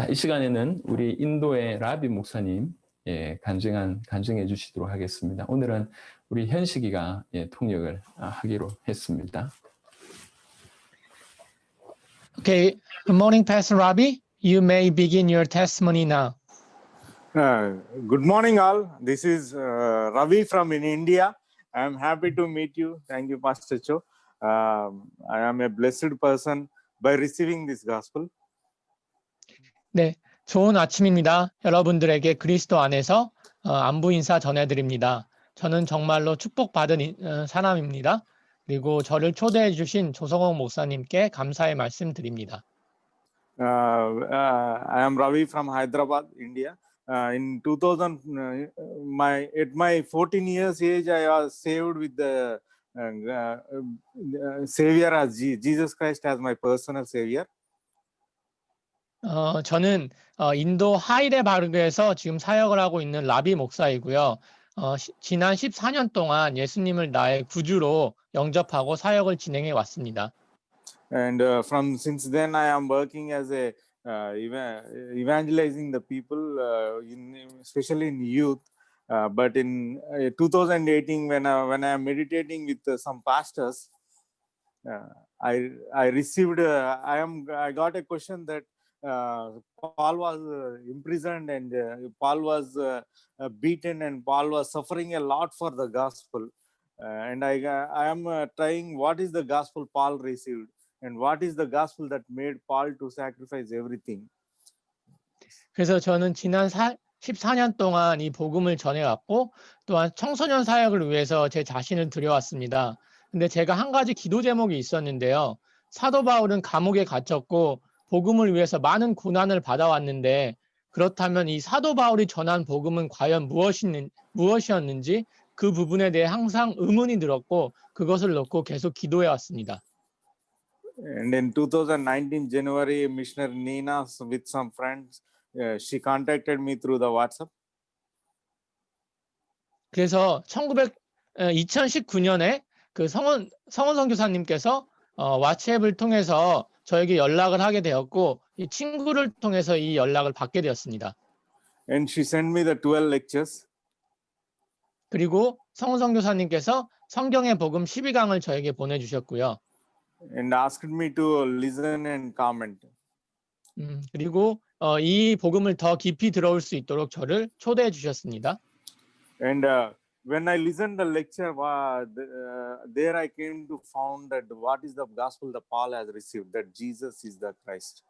자, 이 시간에는 우리 인도의 라비 목사님 예, 간증한 간증해 주시도록 하겠습니다. 오늘은 우리 현식이가 예, 통역을 아, 하기로 했습니다. Okay, good morning, Pastor Robbie. You may begin your testimony now. Uh, good morning, all. This is uh, Ravi from in India. I am happy to meet you. Thank you, Pastor Cho. Um, I am a blessed person by receiving this gospel. 네, 좋은 아침입니다. 여러분들에게 그리스도 안에서 어, 안부 인사 전해드립니다. 저는 정말로 축복받은 인- 어, 사람입니다. 그리고 저를 초대해 주신 조성호 목사님께 감사의 말씀 드립니다. Uh, uh, I am Ravi from Hyderabad, India. Uh, in 2000, uh, my at my 14 years age, I was saved with the uh, uh, uh, Savior as Je- Jesus Christ as my personal Savior. 어, 저는 어, 인도 하이데바르그에서 지금 사역을 하고 있는 라비 목사이고요. 어, 시- 지난 14년 동안 예수님을 나의 구주로 영접하고 사역을 진행해 왔습니다. and uh, from since then i am working as a uh, eva- evangelizing the people uh, in especially in youth uh, but in uh, 2018 when I, when i am meditating with uh, some pastors uh, i i received uh, i am i got a question that uh, paul was uh, imprisoned and uh, paul was uh, uh, beaten and paul was suffering a lot for the gospel uh, and i i am uh, trying what is the gospel paul received and what is the gospel that made Paul to sacrifice everything? 그래서 저는 지난 사, 14년 동안 이 복음을 전해왔고 또한 청소년 사역을 위해서 제 자신을 들여왔습니다. 근데 제가 한 가지 기도 제목이 있었는데요. 사도 바울은 감옥에 갇혔고 복음을 위해서 많은 고난을 받아왔는데 그렇다면 이 사도 바울이 전한 복음은 과연 무엇이는, 무엇이었는지 그 부분에 대해 항상 의문이 들었고 그것을 놓고 계속 기도해 왔습니다. And in 2019 January, missionary Nina with some friends, uh, she contacted me through the WhatsApp. 그래서 1900, 2019년에 그 성원, 성원 선교사님께서 어, 왓츠앱을 통해서 저에게 연락을 하게 되었고, 이 친구를 통해서 이 연락을 받게 되었습니다. And she sent me the 12 lectures. 그리고 성원 선교사님께서 성경의 복음 12강을 저에게 보내주셨고요. and asked me to listen and comment. 음, 그리고 어, 이 복음을 더 깊이 들어올 수 있도록 저를 초대해 주셨습니다. And uh, when I listened the lecture, uh, the, uh, there I came to found that what is the gospel that Paul has received, that Jesus is the Christ.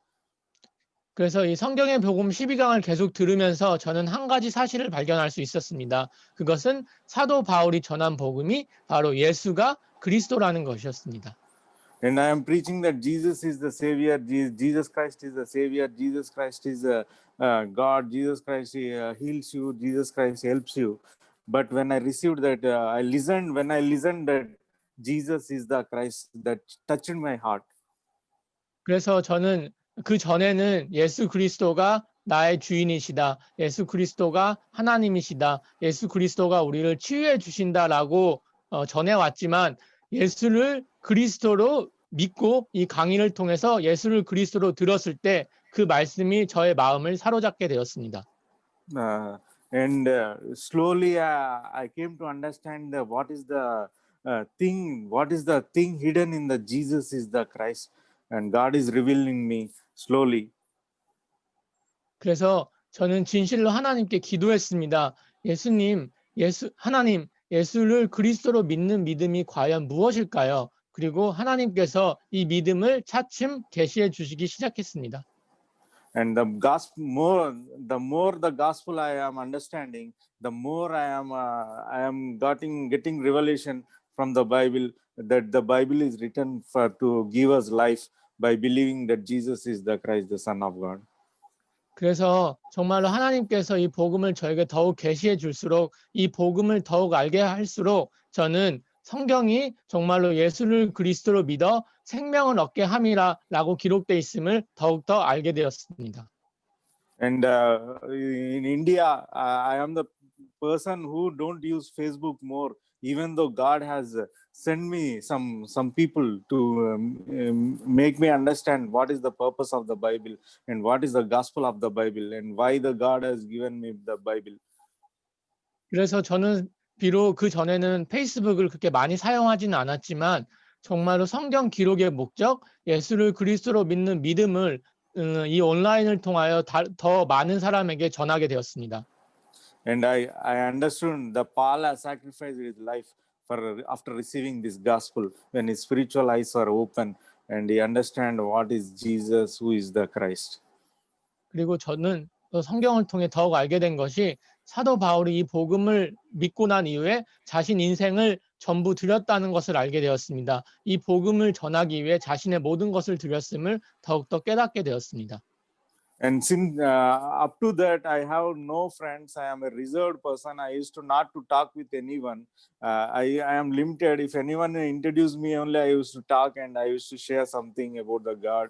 그래서 이 성경의 복음 12강을 계속 들으면서 저는 한 가지 사실을 발견할 수 있었습니다. 그것은 사도 바울이 전한 복음이 바로 예수가 그리스도라는 것이었습니다. And I am preaching that Jesus is the Savior, Je- Jesus Christ is the Savior, Jesus Christ is uh, uh, God, Jesus Christ uh, heals you, Jesus Christ helps you. But when I received that, uh, I listened, when I listened that Jesus is the Christ, that touched my heart. 그래서 저는 그 전에는 예수 그리스도가 나의 주인이시다. 예수 그리스도가 하나님이시다. 예수 그리스도가 우리를 치유해 주신다라고 어, 전해왔지만 예수를 그리스도로 믿고 이 강의를 통해서 예수를 그리스도로 들었을 때 그 말씀이 저의 마음을 사로잡게 되었습니다. Uh, and uh, slowly uh, I came to understand the, what is the uh, thing, what is the thing hidden in the Jesus is the Christ. And God is revealing me slowly. 그래서 저는 진실로 하나님께 기도했습니다. 예수님, 예수, 하나님, 예수를 그리스도로 믿는 믿음이 과연 무엇일까요? 그리고 하나님께서 이 믿음을 차츰 계시해 주시기 시작했습니다. and the gospel more the more the gospel i am understanding the more i am uh, i am getting getting revelation from the bible that the bible is written for to give us life by believing that jesus is the christ the son of god 그래서 정말로 하나님께서 이 복음을 저에게 더욱 계시해 줄수록 이 복음을 더욱 알게 할수록 저는 성경이 정말로 예수를 그리스도로 믿어 생명을 얻게 함이라라고 기록돼 있음을 더욱더 알게 되었습니다. and uh, in india uh, i am the person who don't use facebook more even though god has uh, send me some some people to um, um, make me understand what is the purpose of the Bible and what is the gospel of the Bible and why the God has given me the Bible. 그래서 저는 비록 그 전에는 페이스북을 그렇게 많이 사용하지는 않았지만 정말로 성경 기록의 목적, 예수를 그리스도로 믿는 믿음을 음, 이 온라인을 통하여 다- 더 많은 사람에게 전하게 되었습니다. And I I understood the Paul has sacrificed his life for after receiving this gospel when his spiritual eyes are open and he understand what is Jesus, who is the Christ. 그리고 저는 또 성경을 통해 더욱 알게 된 것이 사도 바울이 이 복음을 믿고 난 이후에 자신 인생을 전부 드렸다는 것을 알게 되었습니다. 이 복음을 전하기 위해 자신의 모든 것을 드렸음을 더욱더 깨닫게 되었습니다. and since uh, up to that i have no friends i am a reserved person i used to not to talk with anyone uh, I, I am limited if anyone introduced me only i used to talk and i used to share something about the god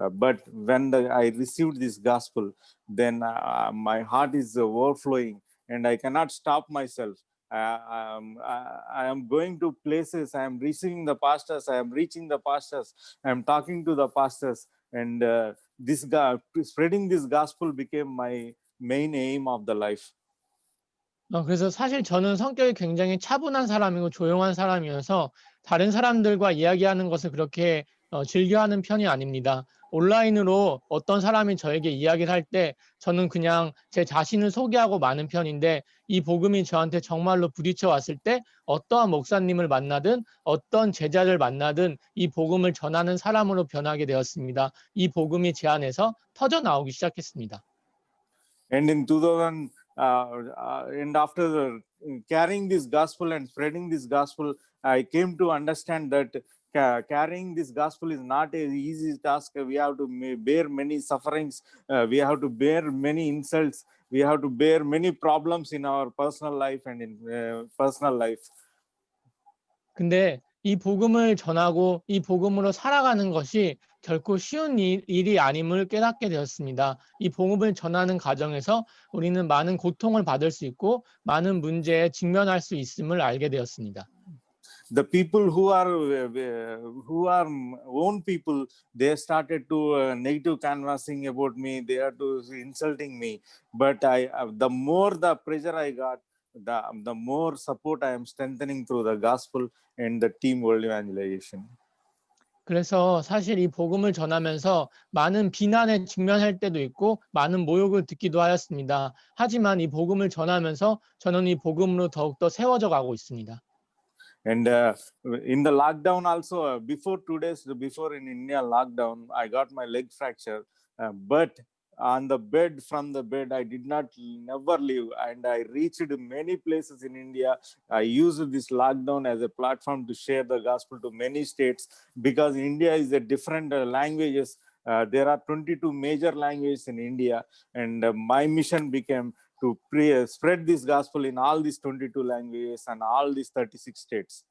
Uh, but when the, i received this gospel then uh, my heart is overflowing and i cannot stop myself uh, um, I, I am going to places i am receiving the pastors i am reaching the pastors i am talking to the pastors and uh, this guy spreading this gospel became my main aim of the life 어, 그래서 사실 저는 성격이 굉장히 차분한 사람이고 조용한 사람이어서 다른 사람들과 이야기하는 것을 그렇게 어, 즐겨하는 편이 아닙니다. 온라인으로 어떤 사람이 저에게 이야기를 할 때 저는 그냥 제 자신을 소개하고 마는 편인데 이 복음이 저한테 정말로 부딪혀 왔을 때 어떠한 목사님을 만나든 어떤 제자를 만나든 이 복음을 전하는 사람으로 변하게 되었습니다. 이 복음이 제 안에서 터져 나오기 시작했습니다. and in 2000 uh, uh, and after the, carrying this gospel and spreading this gospel i came to understand that ca- carrying this gospel is not an easy task we have to bear many sufferings uh, we have to bear many insults we have to bear many problems in our personal life and in uh, personal life 근데 이 복음을 전하고 이 복음으로 살아가는 것이 결코 쉬운 일, 일이 아님을 깨닫게 되었습니다. 이 복음을 전하는 과정에서 우리는 많은 고통을 받을 수 있고 많은 문제에 직면할 수 있음을 알게 되었습니다. The people who are uh, uh, who are own people they started to uh, negative canvassing about me they are to insulting me but i uh, the more the pressure i got the the more support i am strengthening through the gospel and the team world evangelization 그래서 사실 이 복음을 전하면서 많은 비난에 직면할 때도 있고 많은 모욕을 듣기도 하였습니다. 하지만 이 복음을 전하면서 저는 이 복음으로 더욱더 세워져 가고 있습니다. And uh, in the lockdown also uh, before two days before in india lockdown i got my leg fracture. Uh, but on the bed from the bed i did not never leave. And i reached many places in india. I used this lockdown as a platform to share the gospel to many states because india is a different uh, languages. Uh, there are 22 major languages in india. And uh, my mission became to pre- spread this gospel in all these 22 languages and all these 36 states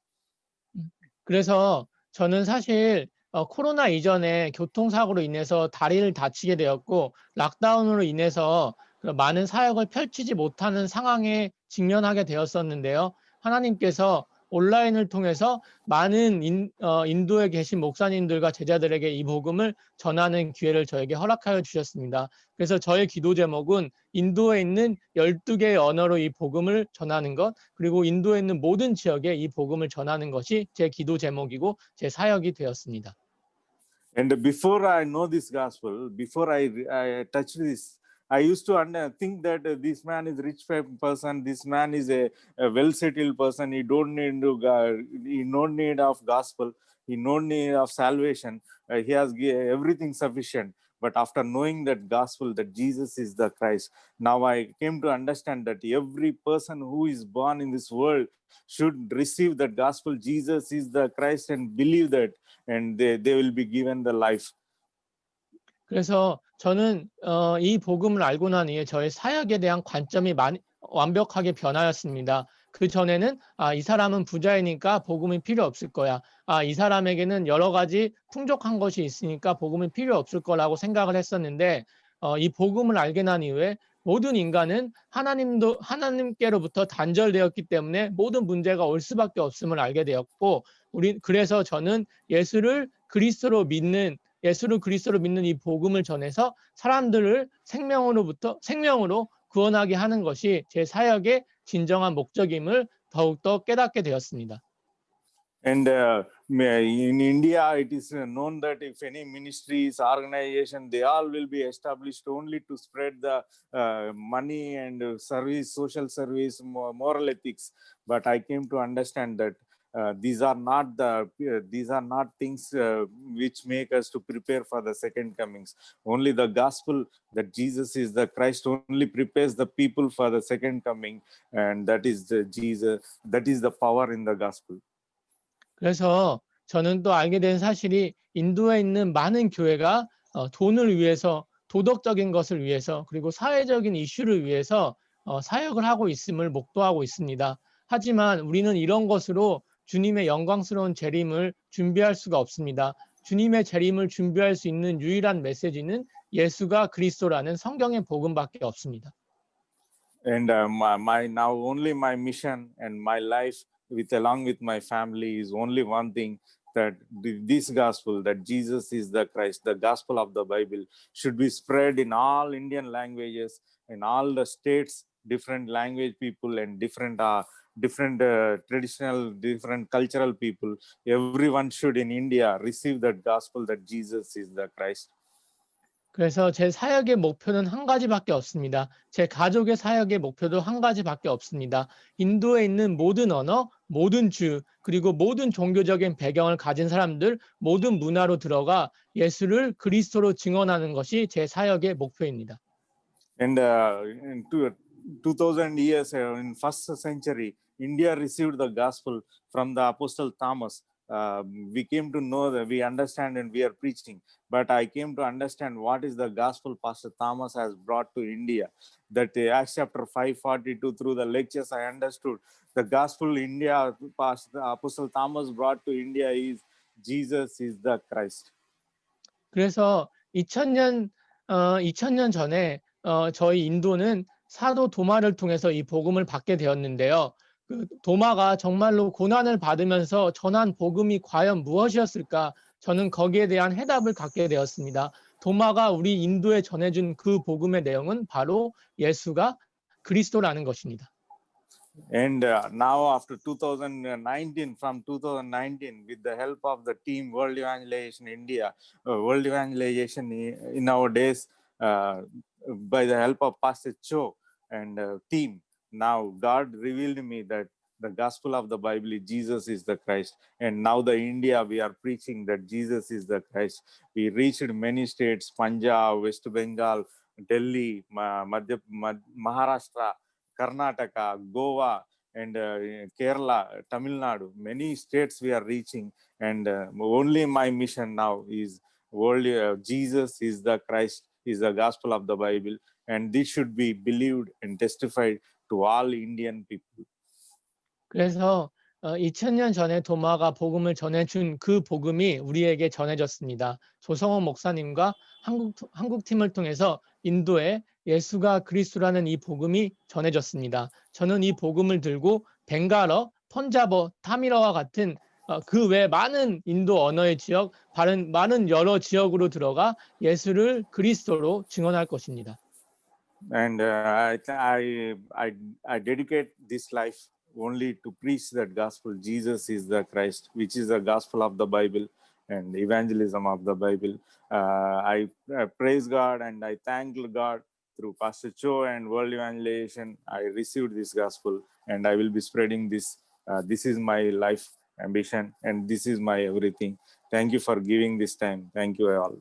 그래서 저는 사실 어, 코로나 이전에 교통사고로 인해서 다리를 다치게 되었고 락다운으로 인해서 그 많은 사역을 펼치지 못하는 상황에 직면하게 되었었는데요. 하나님께서 온라인을 통해서 많은 인, 어, 인도에 계신 목사님들과 제자들에게 이 복음을 전하는 기회를 저에게 허락하여 주셨습니다. 그래서 저의 기도 제목은 인도에 있는 12개의 언어로 이 복음을 전하는 것, 그리고 인도에 있는 모든 지역에 이 복음을 전하는 것이 제 기도 제목이고 제 사역이 되었습니다. and before i know this gospel before i i touched this i used to under, think that uh, this man is rich pe- person this man is a, a well settled person he don't need to go- he no need of gospel he no need of salvation Uh, he has gi- everything sufficient but after knowing that gospel that jesus is the christ now i came to understand that every person who is born in this world should receive that gospel jesus is the christ and believe that and they, they will be given the life 그래서 저는 어, 이 복음을 알고 난 이후에 저의 사역에 대한 관점이 많이 완벽하게 변하였습니다. 그 전에는 아, 이 사람은 부자이니까 복음이 필요 없을 거야. 아, 이 사람에게는 여러 가지 풍족한 것이 있으니까 복음이 필요 없을 거라고 생각을 했었는데 어, 이 복음을 알게 난 이후에 모든 인간은 하나님도 하나님께로부터 단절되었기 때문에 모든 문제가 올 수밖에 없음을 알게 되었고 우리 그래서 저는 예수를 그리스도로 믿는 예수를 그리스도로 믿는 이 복음을 전해서 사람들을 생명으로부터 생명으로 구원하게 하는 것이 제 사역의 진정한 목적임을 더욱더 깨닫게 되었습니다. And uh, in India, it is uh, known that if any ministries, organization, they all will be established only to spread the uh, money and uh, service, social service, mo- moral ethics. But I came to understand that uh, these are not the uh, these are not things uh, which make us to prepare for the second comings. Only the gospel that Jesus is the Christ only prepares the people for the second coming, and that is the Jesus. That is the power in the gospel. 그래서 저는 또 알게 된 사실이 인도에 있는 많은 교회가 어, 돈을 위해서 도덕적인 것을 위해서 그리고 사회적인 이슈를 위해서 어, 사역을 하고 있음을 목도하고 있습니다. 하지만 우리는 이런 것으로 주님의 영광스러운 재림을 준비할 수가 없습니다. 주님의 재림을 준비할 수 있는 유일한 메시지는 예수가 그리스도라는 성경의 복음밖에 없습니다. and uh, my, my now only my mission and my life with along with my family is only one thing that th- this gospel that jesus is the christ the gospel of the bible should be spread in all indian languages in all the states different language people and different uh, different uh, traditional different cultural people everyone should in india receive that gospel that jesus is the christ 그래서 제 사역의 목표는 한 가지밖에 없습니다. 제 가족의 사역의 목표도 한 가지밖에 없습니다. 인도에 있는 모든 언어, 모든 주, 그리고 모든 종교적인 배경을 가진 사람들, 모든 문화로 들어가 예수를 그리스도로 증언하는 것이 제 사역의 목표입니다. and uh, in two, 2000 years uh, in first century india received the gospel from the apostle thomas uh, we came to know that we understand and we are preaching but i came to understand what is the gospel pastor thomas has brought to india that uh, acts chapter 542 through the lectures i understood the gospel india pastor apostle thomas brought to india is jesus is the christ 그래서 2000년 어 2000년 전에 어 저희 인도는 사도 도마를 통해서 이 복음을 받게 되었는데요. 그 도마가 정말로 고난을 받으면서 전한 복음이 과연 무엇이었을까? 저는 거기에 대한 해답을 갖게 되었습니다. 도마가 우리 인도에 전해준 그 복음의 내용은 바로 예수가 그리스도라는 것입니다. And uh, now, after 2019, from 2019, with the help of the team World Evangelization India, uh, World Evangelization in our days, uh, by the help of Pastor Cho and uh, team, now God revealed me that the gospel of the Bible is Jesus is the Christ. And now, the India, we are preaching that Jesus is the Christ. We reached many states Punjab, West Bengal, Delhi, Madhya, Maharashtra. Karnataka, Goa, and uh, Kerala, Tamil Nadu, many states we are reaching. And uh, only my mission now is world. Uh, Jesus is the Christ, is the gospel of the Bible, and this should be believed and testified to all Indian people. 그래서 어, 2000년 전에 도마가 복음을 전해준 그 복음이 우리에게 전해졌습니다. 조성원 목사님과 한국 한국 팀을 통해서 인도에 예수가 그리스도라는 이 복음이 전해졌습니다. 저는 이 복음을 들고 벵갈어, 펀자버, 타미러와 같은 어, 그외 많은 인도 언어의 지역, 다른 많은 여러 지역으로 들어가 예수를 그리스도로 증언할 것입니다. And uh, I, I, I, I dedicate this life only to preach that gospel. Jesus is the Christ, which is the gospel of the Bible and evangelism of the Bible. Uh, I, I praise God and I thank God through Pastor Cho and World Evangelization. I received this gospel and I will be spreading this. Uh, this is my life ambition and this is my everything. Thank you for giving this time. Thank you all.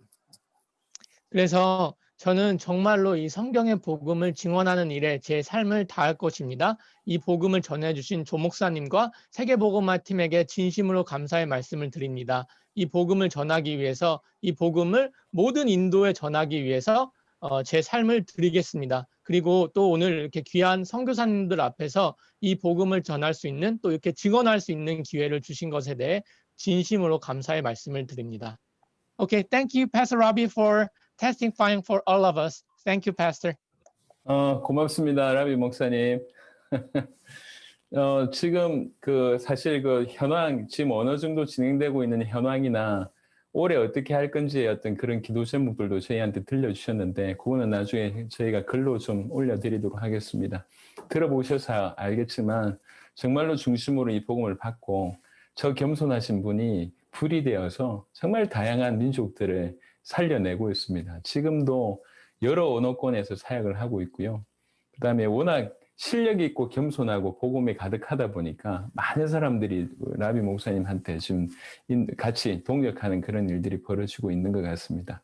그래서 저는 정말로 이 성경의 복음을 증언하는 일에 제 삶을 다할 것입니다. 이 복음을 전해주신 조 목사님과 세계복음화 팀에게 진심으로 감사의 말씀을 드립니다. 이 복음을 전하기 위해서 이 복음을 모든 인도에 전하기 위해서 어, 제 삶을 드리겠습니다. 그리고 또 오늘 이렇게 귀한 선교사님들 앞에서 이 복음을 전할 수 있는 또 이렇게 증언할 수 있는 기회를 주신 것에 대해 진심으로 감사의 말씀을 드립니다. Okay, thank you, Pastor Robbie, for testifying for all of us. Thank you, Pastor. 어, 고맙습니다. 라비 목사님. 어, 지금 그 사실 그 현황, 지금 어느 정도 진행되고 있는 현황이나 올해 어떻게 할 건지의 어떤 그런 기도 제목들도 저희한테 들려주셨는데, 그거는 나중에 저희가 글로 좀 올려드리도록 하겠습니다. 들어보셔서 알겠지만, 정말로 중심으로 이 복음을 받고, 저 겸손하신 분이 불이 되어서 정말 다양한 민족들을 살려내고 있습니다. 지금도 여러 언어권에서 사역을 하고 있고요. 그 다음에 워낙 실력 있고 겸손하고 복음에 가득하다 보니까 많은 사람들이 라비 목사님한테 지금 같이 동력하는 그런 일들이 벌어지고 있는 것 같습니다.